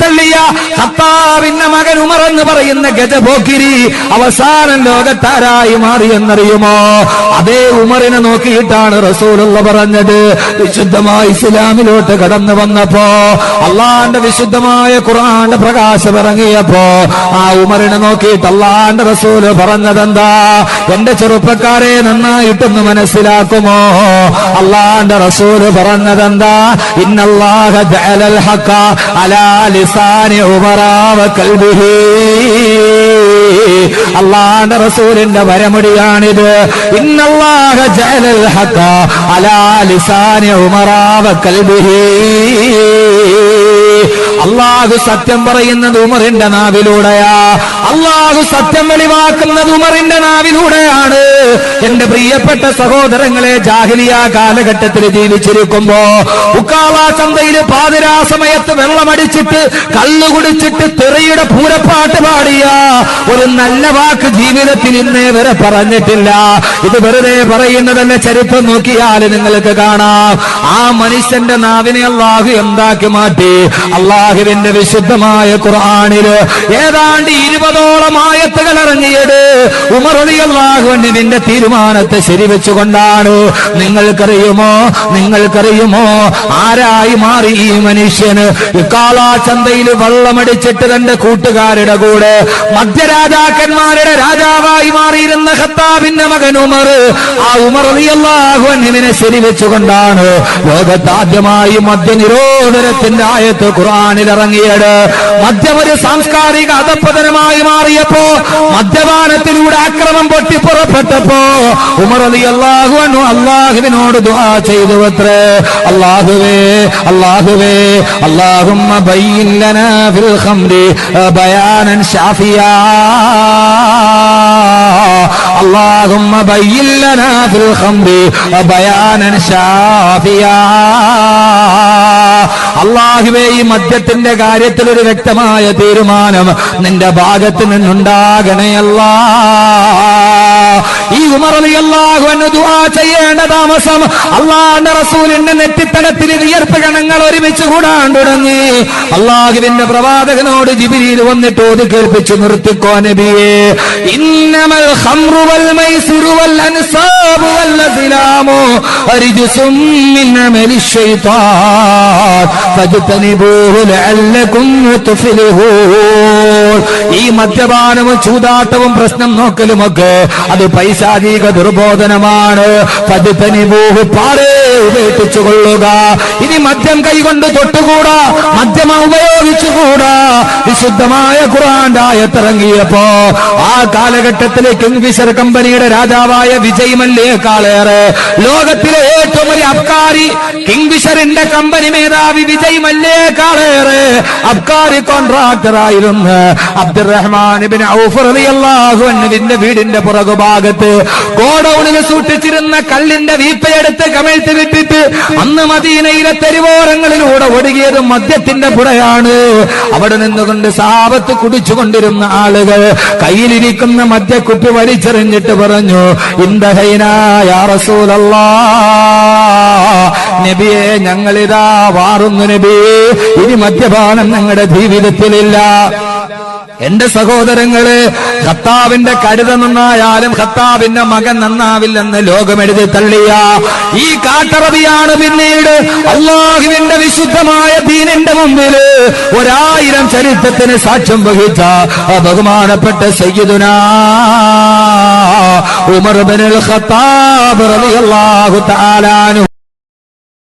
തള്ളിയ ഖത്താബിന്റെ മകൻ ഉമർ എന്ന് പറയുന്ന ഗജപോക്കിരി അവസാനം ലോകത്താരായി മാറി എന്നറിയുമോ? അതേ ഉമറിനെ നോക്കിയിട്ടാണ് റസൂലുള്ള പറഞ്ഞത്. വിശുദ്ധമായ ഇസ്ലാമിലോട്ട് കടന്നു വന്നപ്പോ അള്ളാന്റെ വിശുദ്ധമായ ഖുറാന്റെ പ്രകാശം ഇറങ്ങിയപ്പോ ആ ഉമറിനെ നോക്കിയിട്ട് അള്ളാന്റെ റസൂൽ പറഞ്ഞതെന്താ? എന്റെ ചെറുപ്പക്കാരെ നന്നായിട്ടൊന്ന് മനസ്സിലാക്കുമോ? അള്ളാന്റെ റസൂൽ പറഞ്ഞതെന്താ? ഇന്നല്ലാഹ ജഅലൽ ഹഖ ഉമറാവ കൽബിഹി. അള്ളാന്റെ റസൂലിന്റെ വരമുടിയാണിത്. ഇന്നല്ലാഹ ജലൽ ഹക്ക അലാ ലിസാനി ഉമറാവ കൽബിഹി. അള്ളാഹു സത്യം പറയുന്നത് ഉമറിന്റെ നാവിലൂടെയാ. അള്ളാഹു സത്യം വെളിവാക്കുന്നത് ഉമറിന്റെ നാവിലൂടെയാണ്. എന്റെ പ്രിയപ്പെട്ട സഹോദരങ്ങളെ ജാഹിലിയ കാലഘട്ടത്തിൽ ജീവിച്ചിരിക്കുമ്പോ ഉക്കാള ചന്തയിൽ പാതിരാ സമയത്ത് വെള്ളമടിച്ചിട്ട് കള്ളു കുടിച്ചിട്ട് തെറിയുടെ പൂരപ്പാട്ട് പാടിയ ഒരു നല്ല വാക്ക് ജീവിതത്തിൽ ഇന്നേ വരെ പറഞ്ഞിട്ടില്ല. ഇത് വെറുതെ പറയുന്നതല്ല ചരിത്രം നോക്കിയാൽ നിങ്ങൾക്ക് കാണാം. ആ മനുഷ്യന്റെ നാവിനെ അള്ളാഹു എന്താക്കി മാറ്റി? അള്ളാഹുവിന്റെ വിശുദ്ധമായ ഖുർആാനിൽ ഏതാണ്ട് ഇരുപതോളം ആയത്തുകൾ ഇറങ്ങിയത് ഉമറിയാഹുവിന് നിന്റെ തീരുമാനത്തെ ശരിവെച്ചുകൊണ്ടാണ്. നിങ്ങൾക്കറിയുമോ? നിങ്ങൾക്കറിയുമോ? ആരായി മാറി ഈ മനുഷ്യന്? ഇക്കാള ചന്തയിൽ വെള്ളമടിച്ചിട്ട് തന്റെ കൂട്ടുകാരുടെ കൂടെ മധ്യരാജാക്കന്മാരുടെ രാജാവായി മാറിയിരുന്ന ഖത്താബിന്റെ മകൻ ഉമർ. ആ ഉമർ അലി അള്ളാഹുവിനെ ശരിവെച്ചുകൊണ്ടാണ് ലോകത്താദ്യമായി മദ്യനിരോധനത്തിന്റെ ആയത്ത് ഖുർആാനിൽ ഇറങ്ങിയത് മദ്യം ഒരു സാംസ്കാരിക അധപ്പതനമായി മാറിയപ്പോ മദ്യപാനത്തിലൂടെ അക്രമം പൊട്ടി പുറപ്പെട്ടപ്പോ ഉമർ അലി അള്ളാഹു അള്ളാഹുവിനോട് ദുആ ചെയ്തു അത്രേ അള്ളാഹുവേ അള്ളാഹുവേ അള്ളാഹുമ്മ ബയ്യിൻ ലനാ ഫിൽ ഖംരി ബയാനൻ ഷാഫിയാ اللهم بين لنا في الخمر بيانا شافيا അള്ളാഹുവേ ഈ മദ്യത്തിന്റെ കാര്യത്തിൽ ഒരു വ്യക്തമായ തീരുമാനം നിന്റെ ഭാഗത്ത് നിന്നുണ്ടാകണയല്ല ഈ അലി എന്ന് ദുആ ചെയ്യേണ്ട താമസം അള്ളാഹിന്റെ റസൂലിന്റെ നെറ്റിത്തടത്തിൽ വിയർപ്പ് ഗണങ്ങൾ ഒരുമിച്ച് കൂടാൻ തുടങ്ങി അള്ളാഹുവിന്റെ പ്രവാചകനോട് ജിബിരിയിൽ വന്നിട്ട് ഓതി കേൾപ്പിച്ച് നിർത്തിക്കോ നബിയെ. ഇന്നമൽ ഹംറുവൽ മൈസുറുവൽ മൈസിറു അസ്ലാമു റിജ്സും മിൻ അമലി ശൈത്താൻ ഫജ്തനിബൂഹു ലഅല്ലകും തുഫ്ലിഹൂൻ ഈ മദ്യപാനവും ചൂതാട്ടവും പ്രശ്നം നോക്കലുമൊക്കെ അത് പൈശാചിക ദുർബോധനമാണ്. ഫജ്തനിബൂഹു പാടേ ഉപേക്ഷിച്ചുകൊള്ളുക. ഇനി മദ്യം കൈകൊണ്ട് തൊട്ടുകൂടാ. മദ്യം ഉപയോഗിച്ചുകൂടാ. വിശുദ്ധമായ ഖുറാന്റെ ആയത്തിറങ്ങിയപ്പോ ആ കാലഘട്ടത്തിലെ കിങ്ഫിഷർ കമ്പനിയുടെ രാജാവായ വിജയ് മല്യേക്കാളേറെ ലോകത്തിലെ ഏറ്റവും വലിയ അബ്കാരി കിങ്ഫിഷറിന്റെ കമ്പനി മേധാവി വിജയ് മല്യേക്കാളേറെ അബ്കാരി കോൺട്രാക്ടർ ആയിരുന്ന അബ്ദുറഹ്മാൻ ഇബ്നു ഔഫ് റളിയല്ലാഹു അൻഹുവിന്റെ വീടിന്റെ പുറകുഭാഗത്ത് ഗോഡൌണിൽ സൂക്ഷിച്ചിരുന്ന കല്ലിന്റെ വീപ്പയെടുത്ത് കമഴ്ത്തി വിട്ടിട്ട് അന്ന് മദീനയിലെ തെരുവോരങ്ങളിലൂടെ ഒടുകിയത് മദ്യത്തിന്റെ പുഴയാണ് അവിടെ നിന്നുകൊണ്ട് സാപത്ത് കുടിച്ചുകൊണ്ടിരുന്ന ആളുകൾ കയ്യിലിരിക്കുന്ന മദ്യക്കുപ്പി വലിച്ചെറിഞ്ഞിട്ട് പറഞ്ഞു നബിയെ ഞങ്ങളിതാ വാറുന്നു നബിയെ ഇനി മദ്യപാനം ഞങ്ങളുടെ ജീവിതത്തിലില്ല. എന്റെ സഹോദരങ്ങൾ ഖത്താവിന്റെ കരുത നന്നായാലും ഖത്താവിന്റെ മകൻ നന്നാവില്ലെന്ന് ലോകമെഴുതി തള്ളിയ ഈ കാട്ടറബിയാണ് പിന്നീട് അള്ളാഹുവിന്റെ വിശുദ്ധമായ ദീനിന്റെ മുമ്പിൽ ഒരായിരം ചരിത്രത്തിന് സാക്ഷ്യം വഹിച്ച ബഹുമാനപ്പെട്ട സയ്യിദുനാ ഉമർ ബിൻ ഖത്താബ് റളിയല്ലാഹു തആലാനു